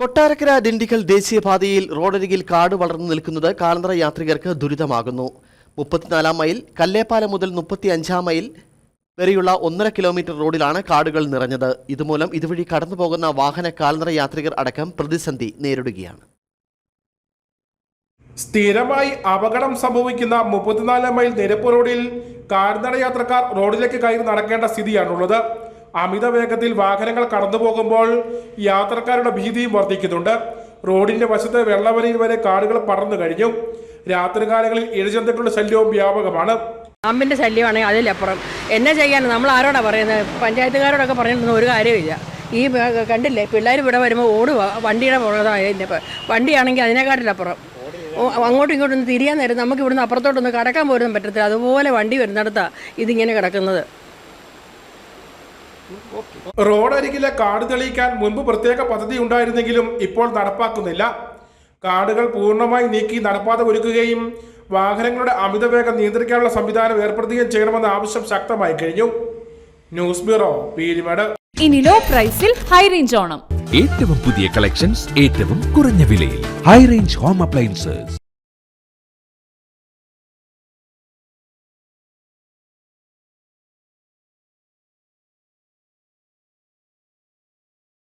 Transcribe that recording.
കൊട്ടാരക്കര ദിണ്ടിക്കൽ ദേശീയപാതയിൽ റോഡരികിൽ കാട് വളർന്നു നിൽക്കുന്നത് കാലന്തര യാത്രികർക്ക് ദുരിതമാകുന്നു. മുപ്പത്തിനാലാം മൈൽ കല്ലേപ്പാലം മുതൽ മുപ്പത്തി അഞ്ചാം മൈൽ വരെയുള്ള ഒന്നര കിലോമീറ്റർ റോഡിലാണ് കാടുകൾ നിറഞ്ഞത്. ഇതുമൂലം ഇതുവഴി കടന്നു പോകുന്ന വാഹന കാൽനട യാത്രികർ അടക്കം പ്രതിസന്ധി നേരിടുകയാണ്. സ്ഥിരമായി അപകടം സംഭവിക്കുന്ന മുപ്പത്തിനാല് മൈൽ നിരപ്പ് റോഡിൽ കാൽനട യാത്രക്കാർ റോഡിലേക്ക് കയറി നടക്കേണ്ട സ്ഥിതിയാണുള്ളത്. അമിത വേഗത്തിൽ വാഹനങ്ങൾ കടന്നു പോകുമ്പോൾ യാത്രക്കാരുടെ ഭീതിയും വർദ്ധിക്കുന്നുണ്ട്. റോഡിന്റെ വശത്ത് വെള്ളവരയിൽ വരെ കാടുകൾ പടർന്നു കഴിഞ്ഞു. രാത്രികാലങ്ങളിൽ ഇഴജന്തുക്കളുടെ ശല്യവും വ്യാപകമാണ്. അമ്പിന്റെ ശല്യമാണെങ്കിൽ അതിലപ്പുറം എന്നെ ചെയ്യാൻ? നമ്മൾ ആരോടാ പറയുന്നത്? പഞ്ചായത്തുകാരോടൊക്കെ പറഞ്ഞിട്ടൊന്നും ഒരു കാര്യമില്ല ഈ കണ്ടില്ലേ? പിള്ളേർ ഇവിടെ വരുമ്പോൾ ഓടുക വണ്ടിയുടെ പുറത്തായതിന്റെ വണ്ടിയാണെങ്കിൽ അതിനെക്കാട്ടിലപ്പുറം അങ്ങോട്ടും ഇങ്ങോട്ടും തിരിയാൻ നേരം നമുക്ക് ഇവിടുന്ന് അപ്പുറത്തോട്ടൊന്ന് കടക്കാൻ പോലും പറ്റത്തില്ല. അതുപോലെ വണ്ടി വരുന്നിടത്താണ് ഇതിങ്ങനെ കിടക്കുന്നത്. റോഡരികിലെ കാട് തെളിയിക്കാൻ മുൻപ് പ്രത്യേക പദ്ധതി ഉണ്ടായിരുന്നെങ്കിലും ഇപ്പോൾ നടപ്പാക്കുന്നില്ല. കാടുകൾ പൂർണമായി നീക്കി നടപ്പാത ഒരുക്കുകയും വാഹനങ്ങളുടെ അമിതവേഗം നിയന്ത്രിക്കാനുള്ള സംവിധാനം ഏർപ്പെടുത്തുകയും ചെയ്യണമെന്ന ആവശ്യം ശക്തമായി കഴിഞ്ഞു. News bureau Peermade. ഇനി ലോ പ്രൈസിൽ ഹൈ റേഞ്ച് ഓണം. ഏറ്റവും പുതിയ കളക്ഷൻസ് ഏറ്റവും കുറഞ്ഞ വിലയിൽ. High range home appliances.